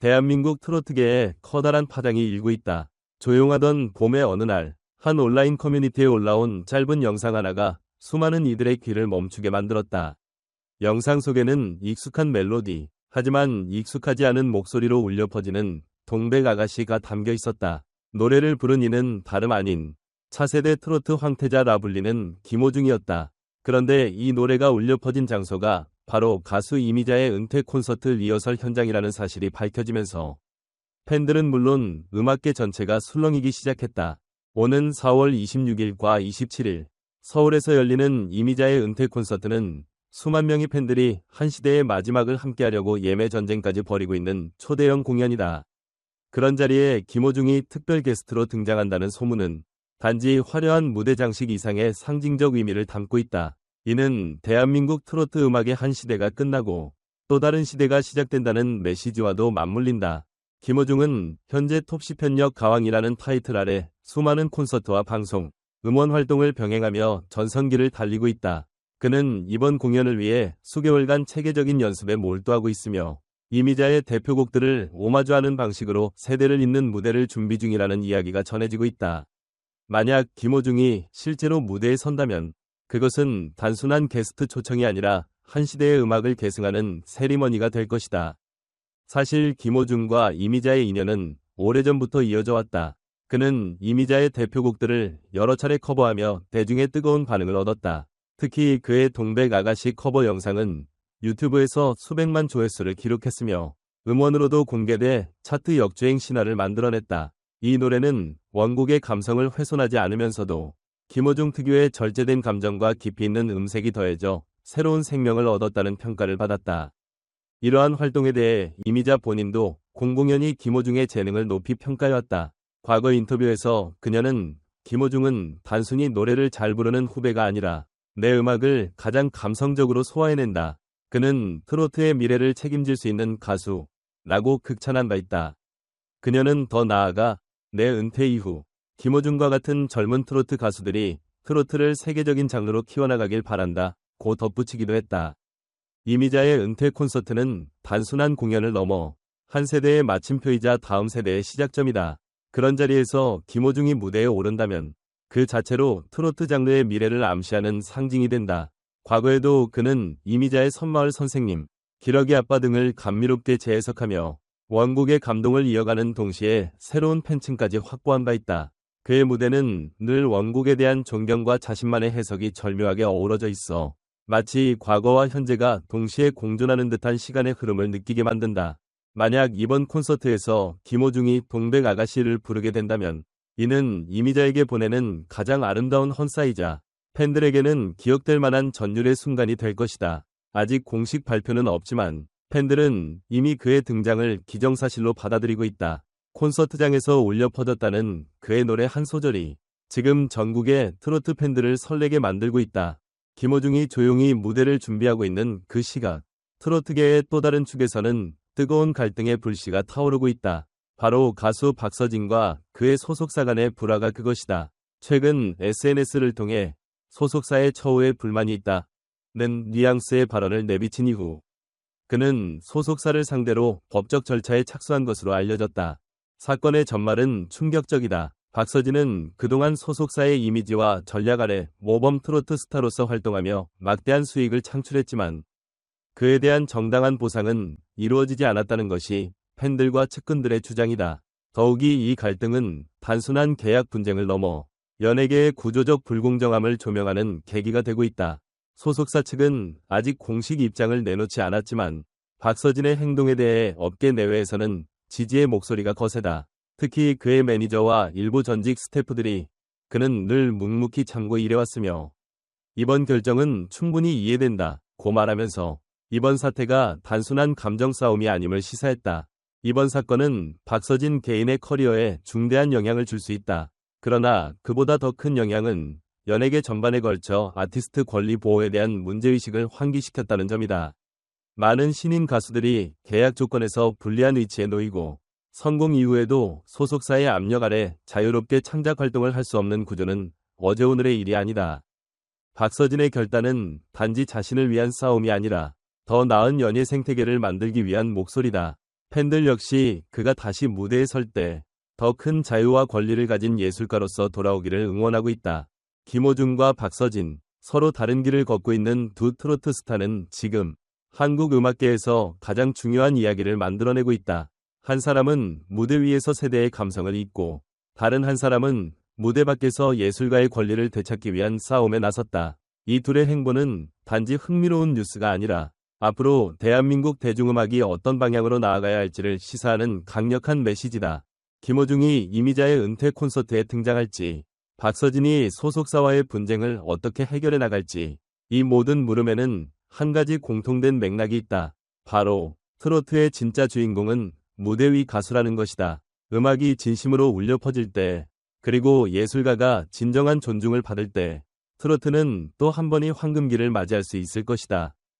대한민국 트로트계에 커다란 파장이 일고 있다. 조용하던 봄의 어느 날, 한 온라인 커뮤니티에 올라온 짧은 영상 하나가 수많은 이들의 귀를 멈추게 만들었다. 영상 속에는 익숙한 멜로디, 하지만 익숙하지 않은 목소리로 울려 퍼지는 동백 아가씨가 담겨 있었다. 노래를 부른 이는 다름 아닌 차세대 트로트 황태자라 불리는 김호중이었다. 그런데 이 노래가 울려 퍼진 장소가 바로 가수 이미자의 은퇴 콘서트 리허설 현장이라는 사실이 밝혀지면서 팬들은 물론 음악계 전체가 술렁이기 시작했다. 오는 4월 26일과 27일 서울에서 열리는 이미자의 은퇴 콘서트는 수만 명의 팬들이 한 시대의 마지막을 함께하려고 예매 전쟁까지 벌이고 있는 초대형 공연이다. 그런 자리에 김호중이 특별 게스트로 등장한다는 소문은 단지 화려한 무대 장식 이상의 상징적 의미를 담고 있다. 이는 대한민국 트로트 음악의 한 시대가 끝나고 또 다른 시대가 시작된다는 메시지와도 맞물린다. 김호중은 현재 톱시 편력 가왕이라는 타이틀 아래 수많은 콘서트와 방송, 음원 활동을 병행하며 전성기를 달리고 있다. 그는 이번 공연을 위해 수개월간 체계적인 연습에 몰두하고 있으며 이미자의 대표곡들을 오마주하는 방식으로 세대를 잇는 무대를 준비 중이라는 이야기가 전해지고 있다. 만약 김호중이 실제로 무대에 선다면 그것은 단순한 게스트 초청이 아니라 한 시대의 음악을 계승하는 세리머니가 될 것이다. 사실 김호중과 이미자의 인연은 오래전부터 이어져 왔다. 그는 이미자의 대표곡들을 여러 차례 커버하며 대중의 뜨거운 반응을 얻었다. 특히 그의 동백 아가씨 커버 영상은 유튜브에서 수백만 조회수를 기록했으며 음원으로도 공개돼 차트 역주행 신화를 만들어냈다. 이 노래는 원곡의 감성을 훼손하지 않으면서도 김호중 특유의 절제된 감정과 깊이 있는 음색이 더해져 새로운 생명을 얻었다는 평가를 받았다. 이러한 활동에 대해 이미자 본인도 공공연히 김호중의 재능을 높이 평가해왔다. 과거 인터뷰에서 그녀는 김호중은 단순히 노래를 잘 부르는 후배가 아니라 내 음악을 가장 감성적으로 소화해낸다. 그는 트로트의 미래를 책임질 수 있는 가수 라고 극찬한 바 있다. 그녀는 더 나아가 내 은퇴 이후 김호중과 같은 젊은 트로트 가수들이 트로트를 세계적인 장르로 키워나가길 바란다. 고 덧붙이기도 했다. 이미자의 은퇴 콘서트는 단순한 공연을 넘어 한 세대의 마침표이자 다음 세대의 시작점이다. 그런 자리에서 김호중이 무대에 오른다면 그 자체로 트로트 장르의 미래를 암시하는 상징이 된다. 과거에도 그는 이미자의 선마을 선생님, 기러기 아빠 등을 감미롭게 재해석하며 원곡의 감동을 이어가는 동시에 새로운 팬층까지 확보한 바 있다. 그의 무대는 늘 원곡에 대한 존경과 자신만의 해석이 절묘하게 어우러져 있어 마치 과거와 현재가 동시에 공존하는 듯한 시간의 흐름을 느끼게 만든다. 만약 이번 콘서트에서 김호중이 동백 아가씨를 부르게 된다면 이는 이미자에게 보내는 가장 아름다운 헌사이자 팬들에게는 기억될 만한 전율의 순간이 될 것이다. 아직 공식 발표는 없지만 팬들은 이미 그의 등장을 기정사실로 받아들이고 있다. 콘서트장에서 울려 퍼졌다는 그의 노래 한 소절이 지금 전국의 트로트 팬들을 설레게 만들고 있다. 김호중이 조용히 무대를 준비하고 있는 그 시각, 트로트계의 또 다른 축에서는 뜨거운 갈등의 불씨가 타오르고 있다. 바로 가수 박서진과 그의 소속사 간의 불화가 그것이다. 최근 SNS를 통해 소속사의 처우에 불만이 있다. 는 뉘앙스의 발언을 내비친 이후 그는 소속사를 상대로 법적 절차에 착수한 것으로 알려졌다. 사건의 전말은 충격적이다. 박서진은 그동안 소속사의 이미지와 전략 아래 모범 트로트 스타로서 활동하며 막대한 수익을 창출했지만 그에 대한 정당한 보상은 이루어지지 않았다는 것이 팬들과 측근들의 주장이다. 더욱이 이 갈등은 단순한 계약 분쟁을 넘어 연예계의 구조적 불공정함을 조명하는 계기가 되고 있다. 소속사 측은 아직 공식 입장을 내놓지 않았지만 박서진의 행동에 대해 업계 내외에서는 지지의 목소리가 거세다. 특히 그의 매니저와 일부 전직 스태프들이 그는 늘 묵묵히 참고 일해왔으며 이번 결정은 충분히 이해된다 고 말하면서 이번 사태가 단순한 감정 싸움이 아님을 시사했다. 이번 사건은 박서진 개인의 커리어에 중대한 영향을 줄 수 있다. 그러나 그보다 더 큰 영향은 연예계 전반에 걸쳐 아티스트 권리 보호에 대한 문제의식을 환기시켰다는 점이다. 많은 신인 가수들이 계약 조건에서 불리한 위치에 놓이고 성공 이후에도 소속사의 압력 아래 자유롭게 창작 활동을 할 수 없는 구조는 어제 오늘의 일이 아니다. 박서진의 결단은 단지 자신을 위한 싸움이 아니라 더 나은 연예 생태계를 만들기 위한 목소리다. 팬들 역시 그가 다시 무대에 설 때 더 큰 자유와 권리를 가진 예술가로서 돌아오기를 응원하고 있다. 김호중과 박서진, 서로 다른 길을 걷고 있는 두 트로트 스타는 지금 한국 음악계에서 가장 중요한 이야기를 만들어내고 있다. 한 사람은 무대 위에서 세대의 감성을 잇고 다른 한 사람은 무대 밖에서 예술가의 권리를 되찾기 위한 싸움에 나섰다. 이 둘의 행보는 단지 흥미로운 뉴스가 아니라 앞으로 대한민국 대중음악이 어떤 방향으로 나아가야 할지를 시사하는 강력한 메시지다. 김호중이 이미자의 은퇴 콘서트에 등장할지, 박서진이 소속사와의 분쟁을 어떻게 해결해 나갈지, 이 모든 물음에는 한 가지 공통된 맥락이 있다. 바로 트로트의 진짜 주인공은 무대 위 가수라는 것이다. 음악이 진심으로 울려 퍼질 때, 그리고 예술가가 진정한 존중을 받을 때, 트로트는 또 한 번이 황금기를 맞이할 수 있을 것이다.